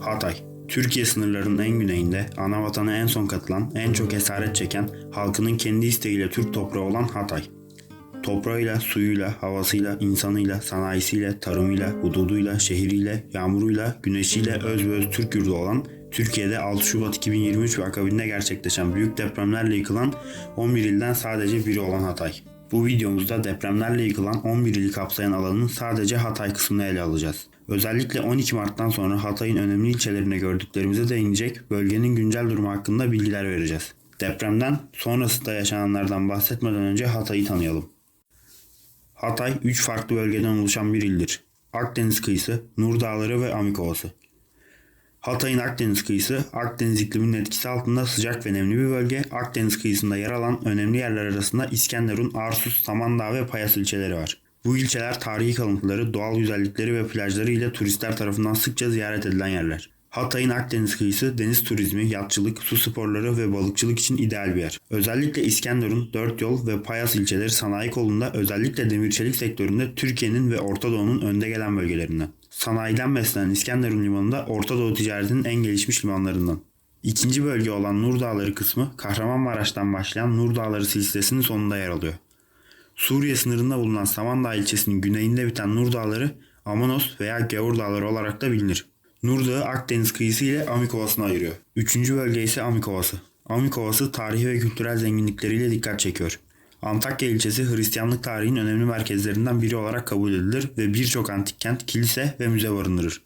Hatay. Türkiye sınırlarının en güneyinde, ana vatana en son katılan, en çok esaret çeken, halkının kendi isteğiyle Türk toprağı olan Hatay. Toprağıyla, suyuyla, havasıyla, insanıyla, sanayisiyle, tarımıyla, hududuyla, şehriyle, yağmuruyla, güneşiyle öz ve öz Türk yurdu olan, Türkiye'de 6 Şubat 2023 ve akabinde gerçekleşen büyük depremlerle yıkılan 11 ilden sadece biri olan Hatay. Bu videomuzda depremlerle yıkılan 11 ili kapsayan alanın sadece Hatay kısmını ele alacağız. Özellikle 12 Mart'tan sonra Hatay'ın önemli ilçelerinde gördüklerimize değinecek, bölgenin güncel durumu hakkında bilgiler vereceğiz. Depremden sonrasında yaşananlardan bahsetmeden önce Hatay'ı tanıyalım. Hatay 3 farklı bölgeden oluşan bir ildir. Akdeniz kıyısı, Nur Dağları ve Amik Ovası. Hatay'ın Akdeniz kıyısı, Akdeniz ikliminin etkisi altında sıcak ve nemli bir bölge. Akdeniz kıyısında yer alan önemli yerler arasında İskenderun, Arsus, Samandağ ve Payas ilçeleri var. Bu ilçeler tarihi kalıntıları, doğal güzellikleri ve plajları ile turistler tarafından sıkça ziyaret edilen yerler. Hatay'ın Akdeniz kıyısı deniz turizmi, yatçılık, su sporları ve balıkçılık için ideal bir yer. Özellikle İskenderun, Dört Yol ve Payas ilçeleri sanayi kolunda özellikle demir çelik sektöründe Türkiye'nin ve Orta Doğu'nun önde gelen bölgelerinden. Sanayiden beslenen İskenderun limanında Orta Doğu ticaretinin en gelişmiş limanlarından. İkinci bölge olan Nur Dağları kısmı Kahramanmaraş'tan başlayan Nur Dağları silsilesinin sonunda yer alıyor. Suriye sınırında bulunan Samandağ ilçesinin güneyinde biten Nur Dağları Amanos veya Gavur Dağları olarak da bilinir. Nur Dağı Akdeniz kıyısı ile Amik Ovası'nı ayırıyor. Üçüncü bölge ise Amik Ovası. Amik Ovası tarihi ve kültürel zenginlikleriyle dikkat çekiyor. Antakya ilçesi Hristiyanlık tarihinin önemli merkezlerinden biri olarak kabul edilir ve birçok antik kent, kilise ve müze barındırır.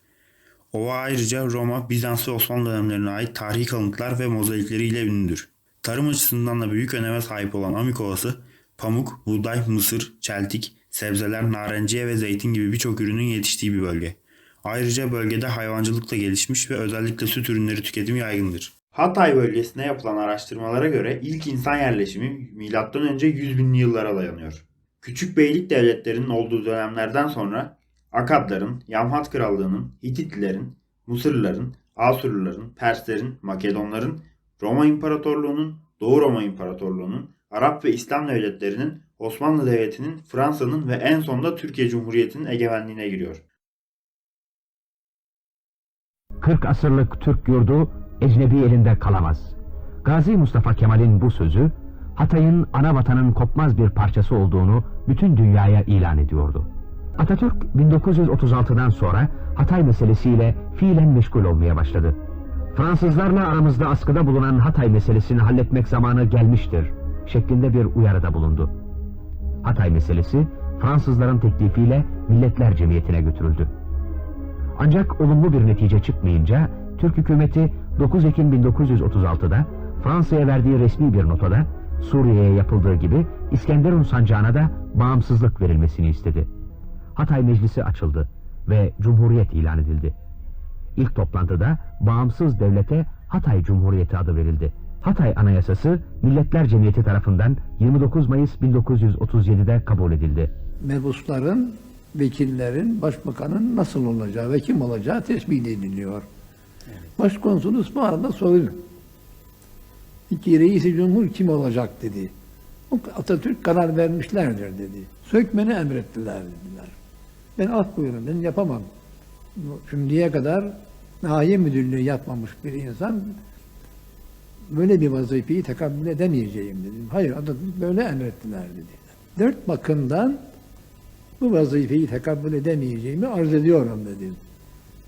Ova ayrıca Roma, Bizans ve Osmanlı dönemlerine ait tarihi kalıntılar ve mozaikleriyle ünlüdür. Tarım açısından da büyük öneme sahip olan Amik Ovası, pamuk, buğday, mısır, çeltik, sebzeler, narenciye ve zeytin gibi birçok ürünün yetiştiği bir bölge. Ayrıca bölgede hayvancılık da gelişmiş ve özellikle süt ürünleri tüketimi yaygındır. Hatay bölgesinde yapılan araştırmalara göre ilk insan yerleşimi M.Ö. 100 binli yıllara dayanıyor. Küçük beylik devletlerinin olduğu dönemlerden sonra Akadların, Yamhat Krallığı'nın, Hititlilerin, Mısırlıların, Asurluların, Perslerin, Makedonların, Roma İmparatorluğu'nun, Doğu Roma İmparatorluğu'nun, Arap ve İslam devletlerinin, Osmanlı Devleti'nin, Fransa'nın ve en sonunda Türkiye Cumhuriyeti'nin egemenliğine giriyor. 40 asırlık Türk yurdu ecnebi elinde kalamaz. Gazi Mustafa Kemal'in bu sözü Hatay'ın ana vatanın kopmaz bir parçası olduğunu bütün dünyaya ilan ediyordu. Atatürk 1936'dan sonra Hatay meselesiyle fiilen meşgul olmaya başladı. Fransızlarla aramızda askıda bulunan Hatay meselesini halletmek zamanı gelmiştir şeklinde bir uyarıda bulundu. Hatay meselesi Fransızların teklifiyle Milletler Cemiyeti'ne götürüldü. Ancak olumlu bir netice çıkmayınca Türk hükümeti 9 Ekim 1936'da Fransa'ya verdiği resmi bir notada Suriye'ye yapıldığı gibi İskenderun sancağına da bağımsızlık verilmesini istedi. Hatay Meclisi açıldı ve Cumhuriyet ilan edildi. İlk toplantıda bağımsız devlete Hatay Cumhuriyeti adı verildi. Hatay Anayasası Milletler Cemiyeti tarafından 29 Mayıs 1937'de kabul edildi. mebusların, vekillerin, başbakanın nasıl olacağı ve kim olacağı tespit ediliyor. Başkonsolos bu arada soruyor. İki reisi cumhur kim olacak dedi. Atatürk karar vermişlerdir dedi. Sökmeni emrettiler dediler. Ben af buyurun ben yapamam. Şimdiye kadar nahiye müdürlüğü yapmamış bir insan böyle bir vazifeyi tekabbül edemeyeceğim dedim. Hayır Atatürk böyle emrettiler dedi. Dört bakımdan bu vazifeyi tekabbül edemeyeceğimi arz ediyorum dedim.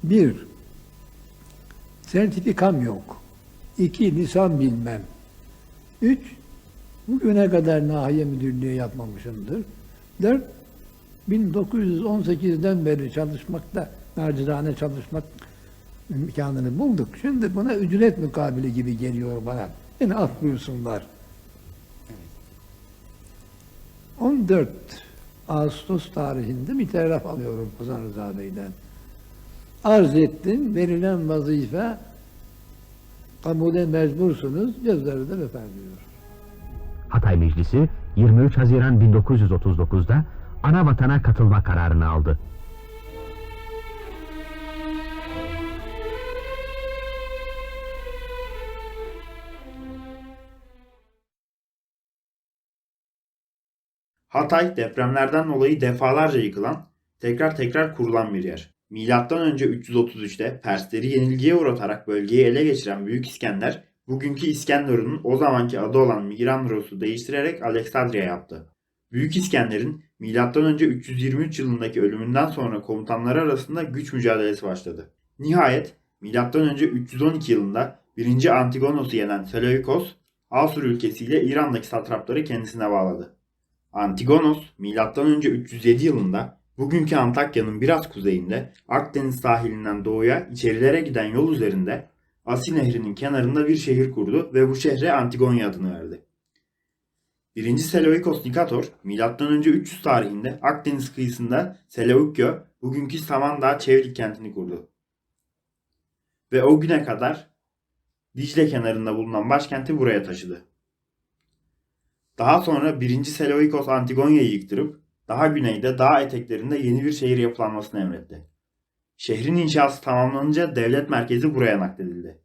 Bir, sertifikam yok. İki, lisan bilmem. Üç, bugüne kadar nahiye müdürlüğü yapmamışımdır. Dört, 1918'den beri çalışmakta, nacizane çalışmak imkanını bulduk. Şimdi buna ücret mukabili gibi geliyor bana. Beni af buyursunlar. 14 Ağustos tarihinde bir telgraf alıyorum Ozan Rıza Bey'den. Arz ettim, verilen vazife kabule mecbursunuz, gözleri de öper diyor. Hatay Meclisi 23 Haziran 1939'da ana vatana katılma kararını aldı. Hatay depremlerden dolayı defalarca yıkılan, tekrar tekrar kurulan bir yer. Milattan önce 333'te Persleri yenilgiye uğratarak bölgeyi ele geçiren Büyük İskender, bugünkü İskenderun'un o zamanki adı olan Migranros'u değiştirerek Aleksandriya yaptı. Büyük İskender'in M.Ö. 323 yılındaki ölümünden sonra komutanları arasında güç mücadelesi başladı. Nihayet M.Ö. 312 yılında 1. Antigonos'u yenen Seleukos, Asur ülkesiyle İran'daki satrapları kendisine bağladı. Antigonos, M.Ö. 307 yılında bugünkü Antakya'nın biraz kuzeyinde Akdeniz sahilinden doğuya içerilere giden yol üzerinde Asi Nehri'nin kenarında bir şehir kurdu ve bu şehre Antigonya adını verdi. 1. Seleukos Nikator, M.Ö. 300 tarihinde Akdeniz kıyısında Seleukyo, bugünkü Samandağ Çevrik kentini kurdu. Ve o güne kadar Dicle kenarında bulunan başkenti buraya taşıdı. Daha sonra 1. Seleukos Antigonya'yı yıktırıp daha güneyde dağ eteklerinde yeni bir şehir yapılanmasını emretti. Şehrin inşası tamamlanınca devlet merkezi buraya nakledildi.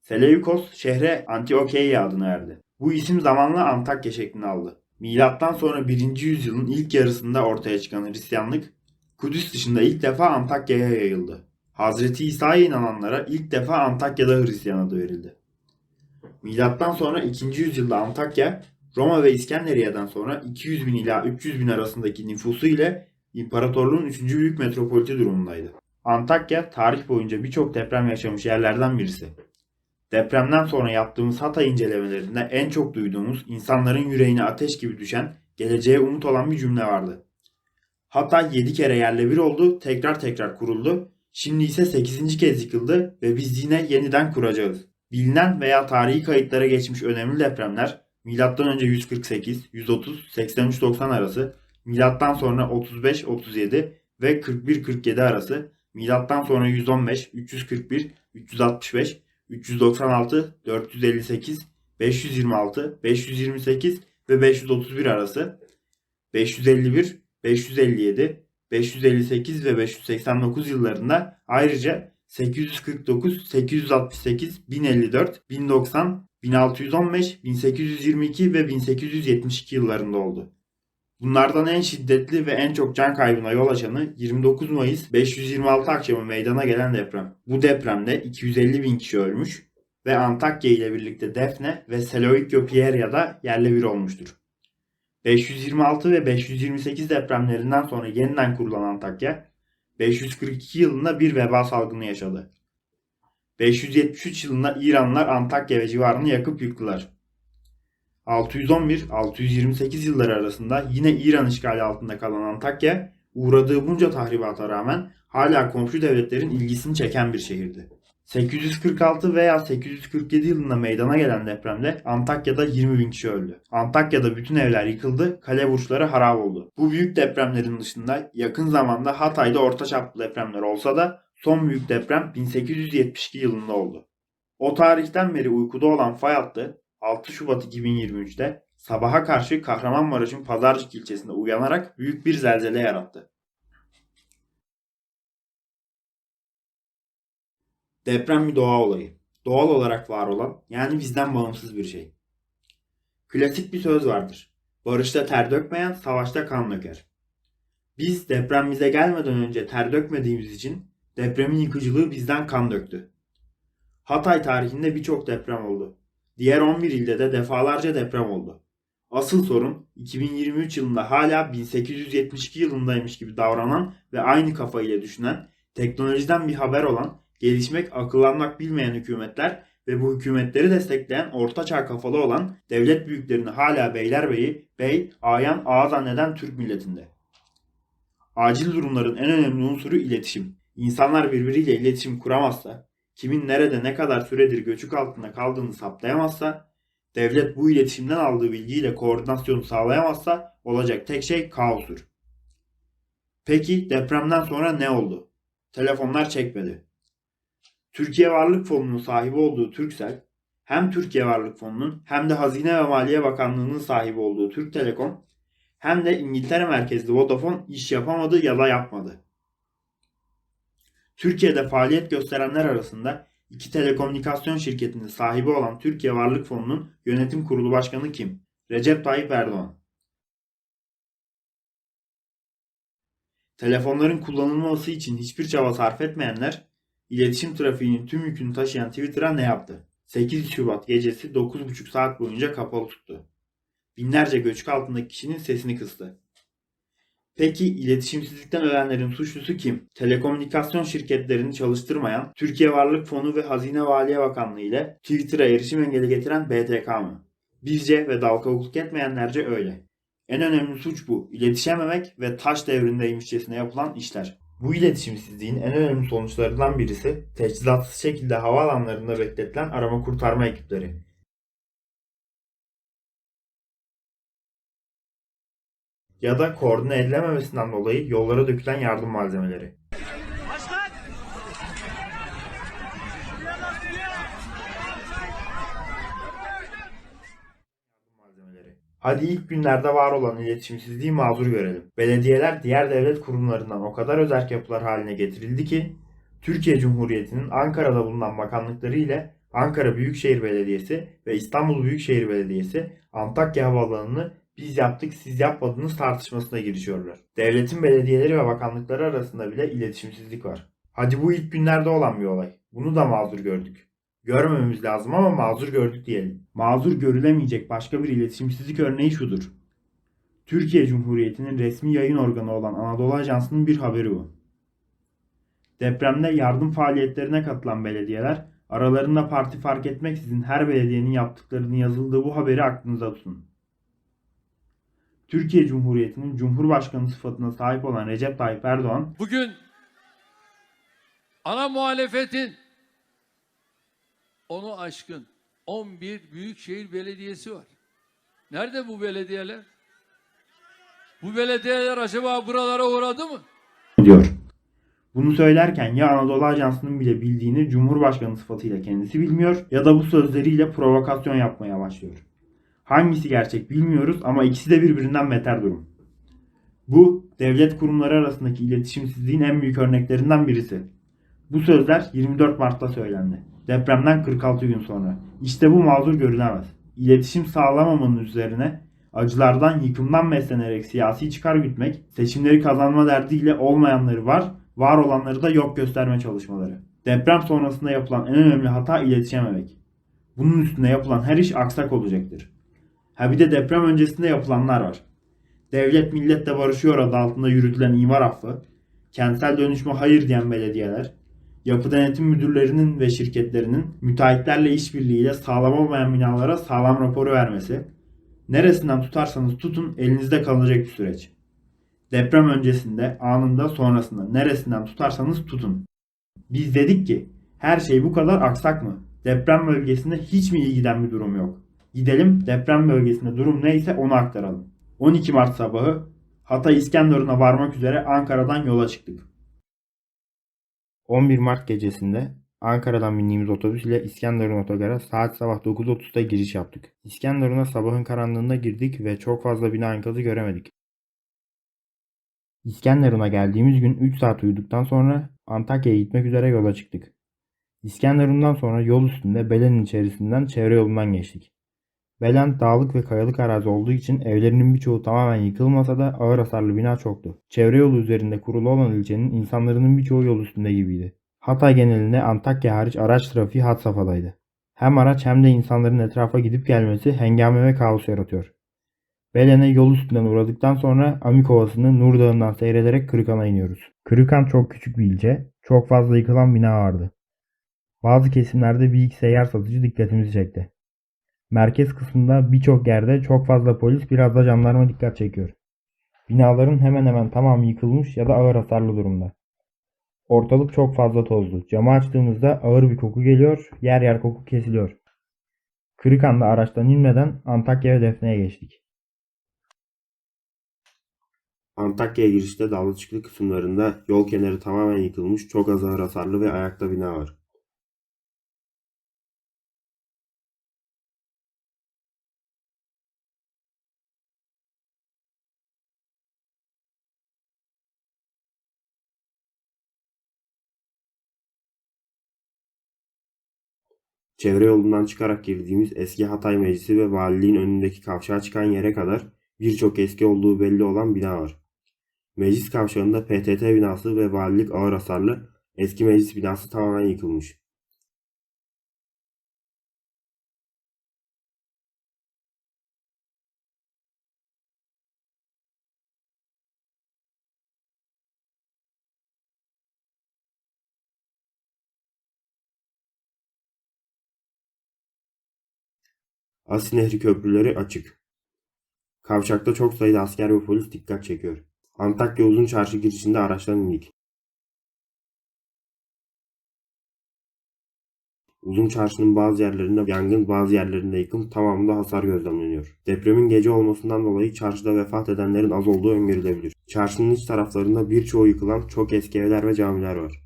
Seleukos şehre Antiokeia adını verdi. Bu isim zamanla Antakya şeklini aldı. Milattan sonra 1. yüzyılın ilk yarısında ortaya çıkan Hristiyanlık, Kudüs dışında ilk defa Antakya'ya yayıldı. Hazreti İsa'ya inananlara ilk defa Antakya'da Hristiyan adı verildi. Milattan sonra 2. yüzyılda Antakya, Roma ve İskenderiye'den sonra 200 bin ila 300 bin arasındaki nüfusu ile imparatorluğun 3. büyük metropoliti durumundaydı. Antakya tarih boyunca birçok deprem yaşamış yerlerden birisi. Depremden sonra yaptığımız Hatay incelemelerinde en çok duyduğumuz insanların yüreğine ateş gibi düşen, geleceğe umut olan bir cümle vardı. Hatay 7 kere yerle bir oldu, tekrar tekrar kuruldu. Şimdi ise 8. kez yıkıldı ve biz yine yeniden kuracağız. Bilinen veya tarihi kayıtlara geçmiş önemli depremler M.Ö. 148, 130, 83-90 arası, milattan sonra 35-37 ve 41-47 arası, milattan sonra 115, 341, 365, 396, 458, 526, 528 ve 531 arası, 551, 557, 558 ve 589 yıllarında ayrıca 849, 868, 1054, 1090, 1615, 1822 ve 1872 yıllarında oldu. Bunlardan en şiddetli ve en çok can kaybına yol açanı 29 Mayıs 526 akşamı meydana gelen deprem. Bu depremde 250 bin kişi ölmüş ve Antakya ile birlikte Defne ve Seleukyo Pierya'da yerle bir olmuştur. 526 ve 528 depremlerinden sonra yeniden kurulan Antakya, 542 yılında bir veba salgını yaşadı. 573 yılında İranlılar Antakya ve civarını yakıp yıktılar. 611-628 yılları arasında yine İran işgali altında kalan Antakya, uğradığı bunca tahribata rağmen hala komşu devletlerin ilgisini çeken bir şehirdi. 846 veya 847 yılında meydana gelen depremde Antakya'da 20 bin kişi öldü. Antakya'da bütün evler yıkıldı, kale burçları harap oldu. Bu büyük depremlerin dışında yakın zamanda Hatay'da orta çaplı depremler olsa da son büyük deprem 1872 yılında oldu. O tarihten beri uykuda olan fay hattı 6 Şubat 2023'te sabaha karşı Kahramanmaraş'ın Pazarcık ilçesinde uyanarak büyük bir zelzele yarattı. Deprem bir doğa olayı. Doğal olarak var olan, yani bizden bağımsız bir şey. Klasik bir söz vardır. Barışta ter dökmeyen, savaşta kan döker. Biz deprem bize gelmeden önce ter dökmediğimiz için depremin yıkıcılığı bizden kan döktü. Hatay tarihinde birçok deprem oldu. Diğer 11 ilde de defalarca deprem oldu. Asıl sorun 2023 yılında hala 1872 yılındaymış gibi davranan ve aynı kafayla düşünen, teknolojiden bir haber olan, gelişmek, akıllanmak bilmeyen hükümetler ve bu hükümetleri destekleyen ortaçağ kafalı olan devlet büyüklerini hala beylerbeyi, bey, ayan, ağa zanneden Türk milletinde. Acil durumların en önemli unsuru iletişim. İnsanlar birbiriyle iletişim kuramazsa, kimin nerede ne kadar süredir göçük altında kaldığını saptayamazsa, devlet bu iletişimden aldığı bilgiyle koordinasyonu sağlayamazsa olacak tek şey kaostur. Peki depremden sonra ne oldu? Telefonlar çekmedi. Türkiye Varlık Fonu'nun sahibi olduğu Turkcell, hem Türkiye Varlık Fonu'nun hem de Hazine ve Maliye Bakanlığı'nın sahibi olduğu Türk Telekom, hem de İngiltere merkezli Vodafone iş yapamadı ya da yapmadı. Türkiye'de faaliyet gösterenler arasında iki telekomünikasyon şirketinin sahibi olan Türkiye Varlık Fonu'nun yönetim kurulu başkanı kim? Recep Tayyip Erdoğan. Telefonların kullanılması için hiçbir çaba sarf etmeyenler, iletişim trafiğinin tüm yükünü taşıyan Twitter'a ne yaptı? 8 Şubat gecesi 9,5 saat boyunca kapalı tuttu. Binlerce göçük altındaki kişinin sesini kıstı. Peki iletişimsizlikten ölenlerin suçlusu kim? Telekomünikasyon şirketlerini çalıştırmayan Türkiye Varlık Fonu ve Hazine Valiye Bakanlığı ile Twitter'a erişim engeli getiren BTK mı? Bizce ve dalgavukluk etmeyenlerce öyle. En önemli suç bu. İletişememek ve taş devrindeymişçesine yapılan işler. Bu iletişimsizliğin en önemli sonuçlarından birisi teçhizatsız şekilde havaalanlarında bekletilen arama kurtarma ekipleri. Ya da koordine edilememesinden dolayı yollara dökülen yardım malzemeleri. Hadi ilk günlerde var olan iletişimsizliği mazur görelim. Belediyeler diğer devlet kurumlarından o kadar özerk yapılar haline getirildi ki Türkiye Cumhuriyeti'nin Ankara'da bulunan bakanlıkları ile Ankara Büyükşehir Belediyesi ve İstanbul Büyükşehir Belediyesi Antakya Havaalanı'nı biz yaptık siz yapmadınız tartışmasına girişiyorlar. Devletin belediyeleri ve bakanlıkları arasında bile iletişimsizlik var. Hadi bu ilk günlerde olan bir olay. Bunu da mazur gördük. Görmememiz lazım ama mazur gördük diyelim. Mazur görülemeyecek başka bir iletişimsizlik örneği şudur. Türkiye Cumhuriyeti'nin resmi yayın organı olan Anadolu Ajansı'nın bir haberi bu. Depremde yardım faaliyetlerine katılan belediyeler aralarında parti fark etmeksizin her belediyenin yaptıklarının yazıldığı bu haberi aklınıza tutun. Türkiye Cumhuriyeti'nin Cumhurbaşkanı sıfatına sahip olan Recep Tayyip Erdoğan Bugün ana muhalefetin onu aşkın 11 büyükşehir belediyesi var. Nerede bu belediyeler? Bu belediyeler acaba buralara uğradı mı? diyor. Bunu söylerken ya Anadolu Ajansı'nın bile bildiğini Cumhurbaşkanı sıfatıyla kendisi bilmiyor ya da bu sözleriyle provokasyon yapmaya başlıyor. Hangisi gerçek bilmiyoruz ama ikisi de birbirinden beter durum. Bu devlet kurumları arasındaki iletişimsizliğin en büyük örneklerinden birisi. Bu sözler 24 Mart'ta söylendi. Depremden 46 gün sonra. İşte bu mazur görülemez. İletişim sağlamamanın üzerine acılardan, yıkımdan beslenerek siyasi çıkar gütmek, seçimleri kazanma derdiyle olmayanları var, var olanları da yok gösterme çalışmaları. Deprem sonrasında yapılan en önemli hata iletişememek. Bunun üstüne yapılan her iş aksak olacaktır. Ha bir de deprem öncesinde yapılanlar var. Devlet milletle barışıyor adı altında yürütülen imar affı, kentsel dönüşme hayır diyen belediyeler, yapı denetim müdürlerinin ve şirketlerinin müteahhitlerle işbirliğiyle sağlam olmayan binalara sağlam raporu vermesi, neresinden tutarsanız tutun elinizde kalacak bir süreç. Deprem öncesinde, anında, sonrasında neresinden tutarsanız tutun. Biz dedik ki her şey bu kadar aksak mı? Deprem bölgesinde hiç mi ilgiden bir durum yok? Gidelim deprem bölgesinde durum neyse onu aktaralım. 12 Mart sabahı Hatay İskenderun'a varmak üzere Ankara'dan yola çıktık. 11 Mart gecesinde Ankara'dan bindiğimiz otobüs ile İskenderun Otogar'a saat sabah 9.30'da giriş yaptık. İskenderun'a sabahın karanlığında girdik ve çok fazla bina enkazı göremedik. İskenderun'a geldiğimiz gün 3 saat uyuduktan sonra Antakya'ya gitmek üzere yola çıktık. İskenderun'dan sonra yol üstünde Belen'in içerisinden çevre yolundan geçtik. Belen dağlık ve kayalık arazi olduğu için evlerinin birçoğu tamamen yıkılmasa da ağır hasarlı bina çoktu. Çevre yolu üzerinde kurulu olan ilçenin insanların birçoğu yol üstünde gibiydi. Hatay genelinde Antakya hariç araç trafiği had safhadaydı. Hem araç hem de insanların etrafa gidip gelmesi hengame ve kaos yaratıyor. Belen'e yol üstünden uğradıktan sonra Amik Ovası'nı Nur Dağı'ndan seyrederek Kırıkan'a iniyoruz. Kırıkan çok küçük bir ilçe, çok fazla yıkılan bina vardı. Bazı kesimlerde bir iki seyyar satıcı dikkatimizi çekti. Merkez kısmında birçok yerde çok fazla polis biraz da jandarma dikkat çekiyor. Binaların hemen hemen tamamı yıkılmış ya da ağır hasarlı durumda. Ortalık çok fazla tozlu. Camı açtığımızda ağır bir koku geliyor, yer yer koku kesiliyor. Kırıkan'da araçtan inmeden Antakya ve Defne'ye geçtik. Antakya'ya girişte Dalgıçıklı kısımlarında yol kenarı tamamen yıkılmış çok az ağır hasarlı ve ayakta bina var. Çevre yolundan çıkarak girdiğimiz eski Hatay Meclisi ve valiliğin önündeki kavşağa çıkan yere kadar birçok eski olduğu belli olan bina var. Meclis kavşağında PTT binası ve valilik ağır hasarlı, eski meclis binası tamamen yıkılmış. Asi Nehri köprüleri açık. Kavşakta çok sayıda asker ve polis dikkat çekiyor. Antakya Uzun Çarşı girişinde araçtan indik. Uzun Çarşı'nın bazı yerlerinde yangın, bazı yerlerinde yıkım, tamamında hasar gözlemleniyor. Depremin gece olmasından dolayı çarşıda vefat edenlerin az olduğu öngörülebilir. Çarşının iç taraflarında birçoğu yıkılan çok eski evler ve camiler var.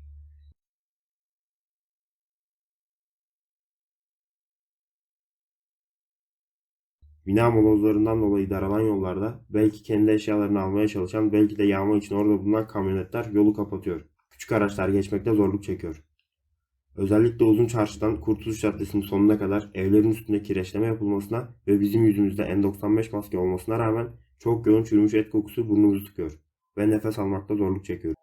Bina molozlarından dolayı daralan yollarda belki kendi eşyalarını almaya çalışan belki de yağma için orada bulunan kamyonetler yolu kapatıyor. Küçük araçlar geçmekte zorluk çekiyor. Özellikle uzun çarşıdan Kurtuluş Caddesi'nin sonuna kadar evlerin üstünde kireçleme yapılmasına ve bizim yüzümüzde N95 maske olmasına rağmen çok yoğun çürümüş et kokusu burnumuzu tıkıyor ve nefes almakta zorluk çekiyoruz.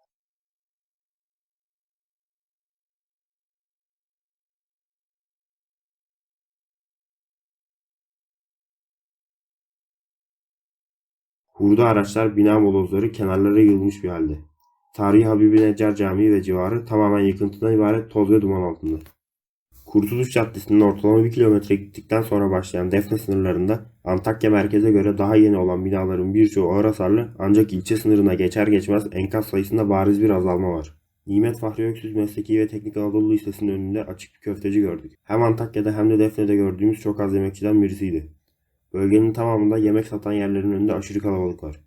Hurda araçlar bina molozları kenarlara yığılmış bir halde. Tarihi Habibi Neccar Camii ve civarı tamamen yıkıntıdan ibaret toz ve duman altında. Kurtuluş Caddesi'nin ortalama 1 kilometre gittikten sonra başlayan Defne sınırlarında Antakya merkeze göre daha yeni olan binaların birçoğu ağır hasarlı ancak ilçe sınırına geçer geçmez enkaz sayısında bariz bir azalma var. Nimet Fahri Öksüz Mesleki ve Teknik Anadolu Lisesi'nin önünde açık bir köfteci gördük. Hem Antakya'da hem de Defne'de gördüğümüz çok az yemekçiden birisiydi. Bölgenin tamamında yemek satan yerlerin önünde aşırı kalabalık var.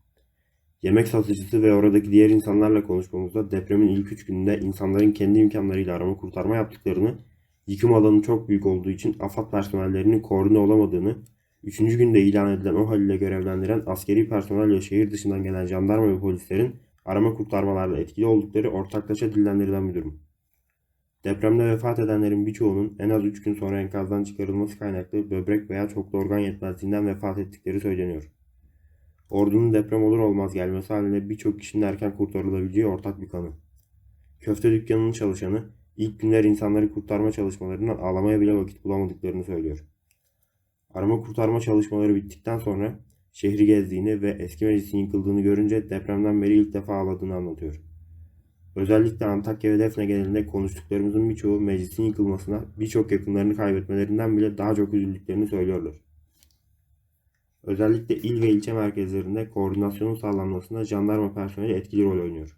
Yemek satıcısı ve oradaki diğer insanlarla konuşmamızda depremin ilk üç gününde insanların kendi imkanlarıyla arama kurtarma yaptıklarını, yıkım alanı çok büyük olduğu için AFAD personellerinin koordine olamadığını, üçüncü günde ilan edilen o haliyle görevlendiren askeri personel ve şehir dışından gelen jandarma ve polislerin arama kurtarmalarda etkili oldukları ortaklaşa dillendirilen bir durum. Depremde vefat edenlerin birçoğunun en az 3 gün sonra enkazdan çıkarılması kaynaklı böbrek veya çoklu organ yetmezliğinden vefat ettikleri söyleniyor. Ordunun deprem olur olmaz gelmesi halinde birçok kişinin erken kurtarılabileceği ortak bir kanı. Köfte dükkanının çalışanı ilk günler insanları kurtarma çalışmalarından ağlamaya bile vakit bulamadıklarını söylüyor. Arama kurtarma çalışmaları bittikten sonra şehri gezdiğini ve eski meclisin yıkıldığını görünce depremden beri ilk defa ağladığını anlatıyor. Özellikle Antakya ve Defne genelinde konuştuklarımızın birçoğu meclisin yıkılmasına birçok yakınlarını kaybetmelerinden bile daha çok üzüldüklerini söylüyorlar. Özellikle il ve ilçe merkezlerinde koordinasyonun sağlanmasında jandarma personeli etkili rol oynuyor.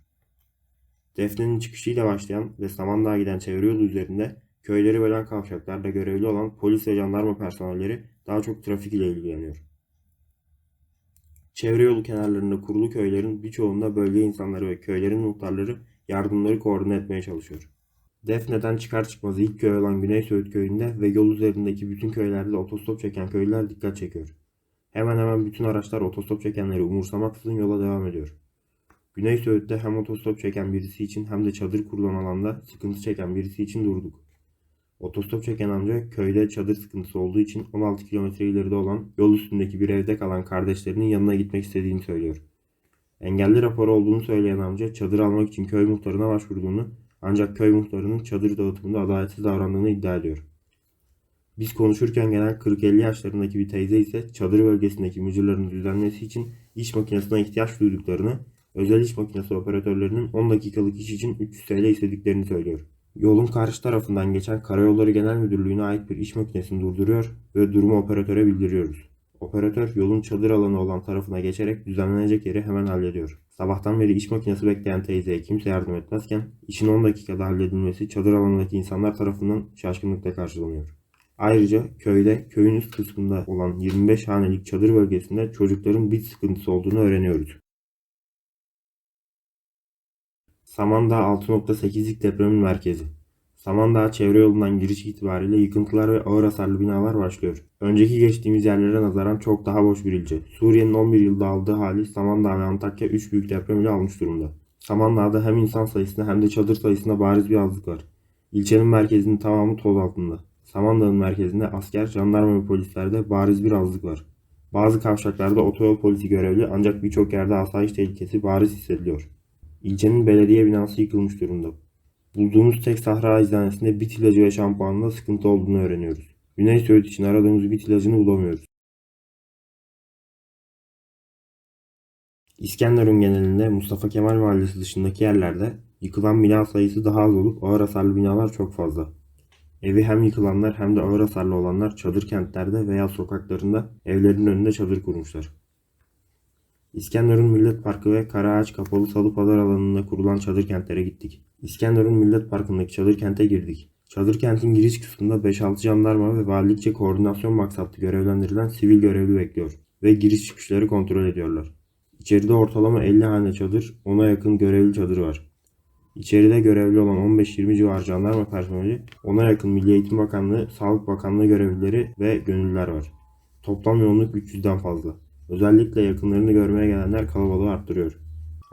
Defne'nin çıkışıyla başlayan ve Samandağ'a giden çevre yolu üzerinde köyleri bölen kavşaklarda görevli olan polis ve jandarma personelleri daha çok trafik ile ilgileniyor. Çevre yolu kenarlarında kurulu köylerin birçoğunda bölge insanları ve köylerin muhtarları yardımları koordine etmeye çalışıyor. Defne'den çıkar çıkmaz ilk köy olan Güney Söğüt köyünde ve yol üzerindeki bütün köylerde otostop çeken köylüler dikkat çekiyor. Hemen hemen bütün araçlar otostop çekenleri umursamaksızın yola devam ediyor. Güney Söğüt'te hem otostop çeken birisi için hem de çadır kurulan alanda sıkıntı çeken birisi için durduk. Otostop çeken amca köyde çadır sıkıntısı olduğu için 16 kilometre ileride olan yol üstündeki bir evde kalan kardeşlerinin yanına gitmek istediğini söylüyor. Engelli raporu olduğunu söyleyen amca çadır almak için köy muhtarına başvurduğunu ancak köy muhtarının çadır dağıtımında adaletsiz davrandığını iddia ediyor. Biz konuşurken gelen 40-50 yaşlarındaki bir teyze ise çadır bölgesindeki mücürlerin düzenlemesi için iş makinesine ihtiyaç duyduklarını, özel iş makinesi operatörlerinin 10 dakikalık iş için 300 TL istediklerini söylüyor. Yolun karşı tarafından geçen Karayolları Genel Müdürlüğü'ne ait bir iş makinesini durduruyor ve durumu operatöre bildiriyoruz. Operatör yolun çadır alanı olan tarafına geçerek düzenlenecek yeri hemen hallediyor. Sabahtan beri iş makinesi bekleyen teyzeye kimse yardım etmezken işin 10 dakikada halledilmesi çadır alanındaki insanlar tarafından şaşkınlıkla karşılanıyor. Ayrıca köyde köyün üst kısmında olan 25 hanelik çadır bölgesinde çocukların bit sıkıntısı olduğunu öğreniyoruz. Samandağ 6.8'lik depremin merkezi. Samandağ çevre yolundan giriş itibariyle yıkıntılar ve ağır hasarlı binalar başlıyor. Önceki geçtiğimiz yerlere nazaran çok daha boş bir ilçe. Suriye'nin 11 yılda aldığı hali Samandağ ve Antakya 3 büyük deprem ile almış durumda. Samandağ'da hem insan sayısında hem de çadır sayısında bariz bir azlık var. İlçenin merkezinin tamamı toz altında. Samandağ'ın merkezinde asker, jandarma ve polislerde bariz bir azlık var. Bazı kavşaklarda otoyol polisi görevli ancak birçok yerde asayiş tehlikesi bariz hissediliyor. İlçenin belediye binası yıkılmış durumda. Bulduğumuz tek sahra eczanesinde bit ilacı ve şampuanla sıkıntı olduğunu öğreniyoruz. Güney Söğüt için aradığımız bit ilacını bulamıyoruz. İskenderun genelinde Mustafa Kemal Mahallesi dışındaki yerlerde yıkılan bina sayısı daha az olup ağır hasarlı binalar çok fazla. Evi hem yıkılanlar hem de ağır hasarlı olanlar çadır kentlerde veya sokaklarında evlerin önünde çadır kurmuşlar. İskenderun Millet Parkı ve Karaağaç Kapalı Salı Pazar alanında kurulan çadır kentlere gittik. İskenderun Millet Parkı'ndaki çadır kente girdik. Çadır kentin giriş kısmında 5-6 jandarma ve valilikçe koordinasyon maksatlı görevlendirilen sivil görevli bekliyor ve giriş çıkışları kontrol ediyorlar. İçeride ortalama 50 hane çadır, ona yakın görevli çadır var. İçeride görevli olan 15-20 civar jandarma personeli, ona yakın Milli Eğitim Bakanlığı, Sağlık Bakanlığı görevlileri ve gönüllüler var. Toplam yoğunluk 300'den fazla. Özellikle yakınlarını görmeye gelenler kalabalığı arttırıyor.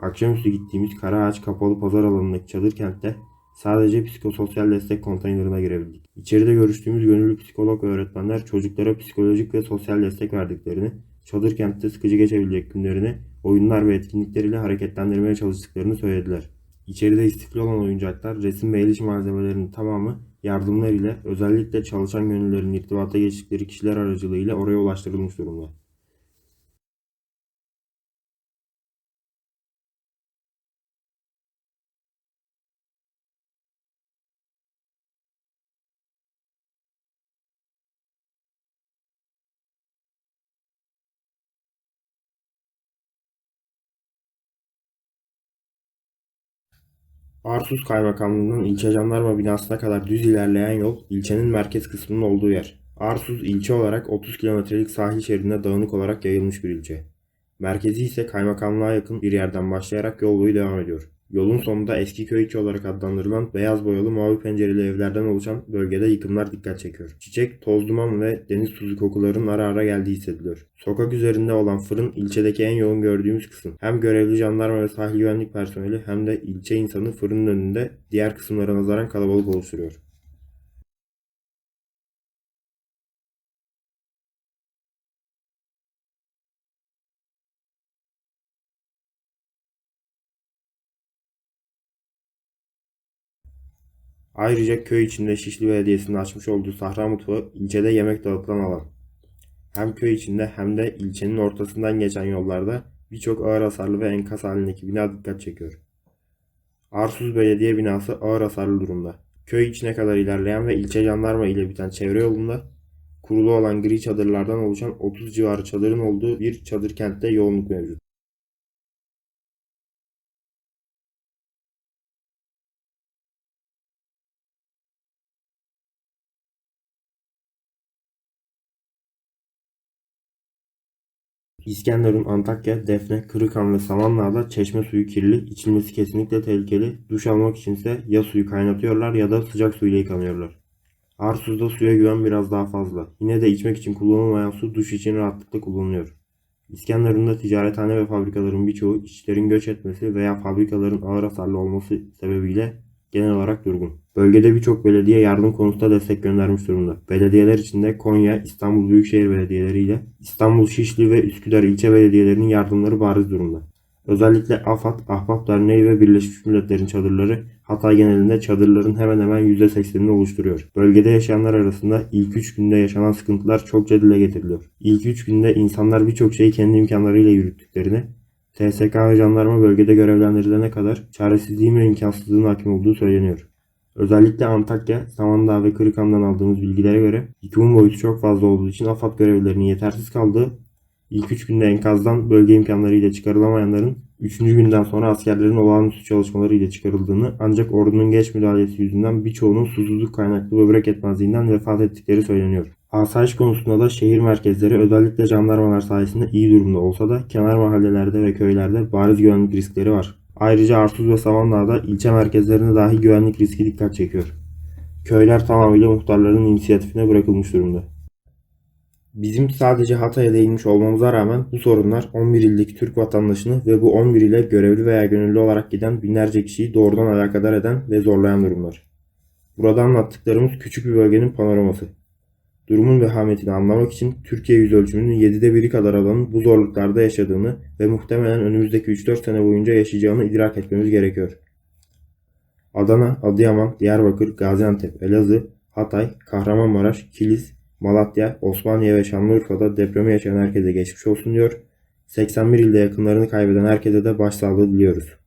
Akşamüstü gittiğimiz Karaağaç Kapalı Pazar alanındaki çadır kentte sadece psikososyal destek konteynerına girebildik. İçeride görüştüğümüz gönüllü psikolog ve öğretmenler çocuklara psikolojik ve sosyal destek verdiklerini, çadır kentte sıkıcı geçebilecek günlerini oyunlar ve etkinlikleriyle hareketlendirmeye çalıştıklarını söylediler. İçeride istifli olan oyuncaklar, resim ve el işi malzemelerinin tamamı yardımlar ile özellikle çalışan gönüllerin irtibata geçtikleri kişiler aracılığıyla oraya ulaştırılmış durumda. Arsuz Kaymakamlığı'nın ilçe jandarma binasına kadar düz ilerleyen yol ilçenin merkez kısmının olduğu yer. Arsuz ilçe olarak 30 kilometrelik sahil şeridinde dağınık olarak yayılmış bir ilçe. Merkezi ise kaymakamlığa yakın bir yerden başlayarak yol boyu devam ediyor. Yolun sonunda eski köy içi olarak adlandırılan beyaz boyalı mavi pencereli evlerden oluşan bölgede yıkımlar dikkat çekiyor. Çiçek, toz duman ve deniz tuzu kokuların ara ara geldiği hissediliyor. Sokak üzerinde olan fırın ilçedeki en yoğun gördüğümüz kısım. Hem görevli jandarma ve sahil güvenlik personeli hem de ilçe insanı fırının önünde diğer kısımlara nazaran kalabalık oluşturuyor. Ayrıca köy içinde Şişli Belediyesi'nin açmış olduğu Sahra Mutfağı ilçede yemek dağıtılan alan. Hem köy içinde hem de ilçenin ortasından geçen yollarda birçok ağır hasarlı ve enkaz halindeki bina dikkat çekiyor. Arsuz Belediye binası ağır hasarlı durumda. Köy içine kadar ilerleyen ve ilçe jandarma ile biten çevre yolunda kurulu olan gri çadırlardan oluşan 30 civarı çadırın olduğu bir çadır kentte yoğunluk mevcut. İskenderun, Antakya, Defne, Kırıkhan ve Samandağ'da çeşme suyu kirli, içilmesi kesinlikle tehlikeli. Duş almak içinse ya suyu kaynatıyorlar ya da sıcak suyla yıkanıyorlar. Arsuz'da suya güven biraz daha fazla. Yine de içmek için kullanılmayan su duş için rahatlıkla kullanılıyor. İskenderun'da ticarethane ve fabrikaların birçoğu işçilerin göç etmesi veya fabrikaların ağır hasarlı olması sebebiyle genel olarak durgun. Bölgede birçok belediye yardım konusunda destek göndermiş durumda. Belediyeler içinde Konya, İstanbul Büyükşehir Belediyeleri ile İstanbul Şişli ve Üsküdar ilçe belediyelerinin yardımları bariz durumda. Özellikle AFAD, Ahbap Derneği ve Birleşmiş Milletler'in çadırları Hatay genelinde çadırların hemen hemen %80'ini oluşturuyor. Bölgede yaşayanlar arasında ilk 3 günde yaşanan sıkıntılar çokça dile getiriliyor. İlk 3 günde insanlar birçok şeyi kendi imkanlarıyla yürüttüklerini, TSK ve jandarma bölgede görevlendirilene kadar çaresizliğin ve imkansızlığın hakim olduğu söyleniyor. Özellikle Antakya, Samandağ ve Kırıkhan'dan aldığımız bilgilere göre yıkımın boyutu çok fazla olduğu için AFAD görevlilerinin yetersiz kaldığı, ilk 3 günde enkazdan bölge imkanlarıyla çıkarılamayanların 3. günden sonra askerlerin olağanüstü çalışmaları ile çıkarıldığını ancak ordunun geç müdahalesi yüzünden birçoğunun susuzluk kaynaklı böbrek yetmezliğinden vefat ettikleri söyleniyor. Asayiş konusunda da şehir merkezleri özellikle jandarmalar sayesinde iyi durumda olsa da kenar mahallelerde ve köylerde bariz güvenlik riskleri var. Ayrıca Arsuz ve Samandağ'da ilçe merkezlerine dahi güvenlik riski dikkat çekiyor. Köyler tamamıyla muhtarların inisiyatifine bırakılmış durumda. Bizim sadece Hatay'a değinmiş olmamıza rağmen bu sorunlar 11 ildeki Türk vatandaşını ve bu 11 ile görevli veya gönüllü olarak giden binlerce kişiyi doğrudan alakadar eden ve zorlayan durumlar. Burada anlattıklarımız küçük bir bölgenin panoraması. Durumun vehametini anlamak için Türkiye yüzölçümünün 7'de biri kadar alanın bu zorluklarda yaşadığını ve muhtemelen önümüzdeki 3-4 sene boyunca yaşayacağını idrak etmemiz gerekiyor. Adana, Adıyaman, Diyarbakır, Gaziantep, Elazığ, Hatay, Kahramanmaraş, Kilis, Malatya, Osmaniye ve Şanlıurfa'da depremi yaşayan herkese geçmiş olsun diyor. 81 ilde yakınlarını kaybeden herkese de başsağlığı diliyoruz.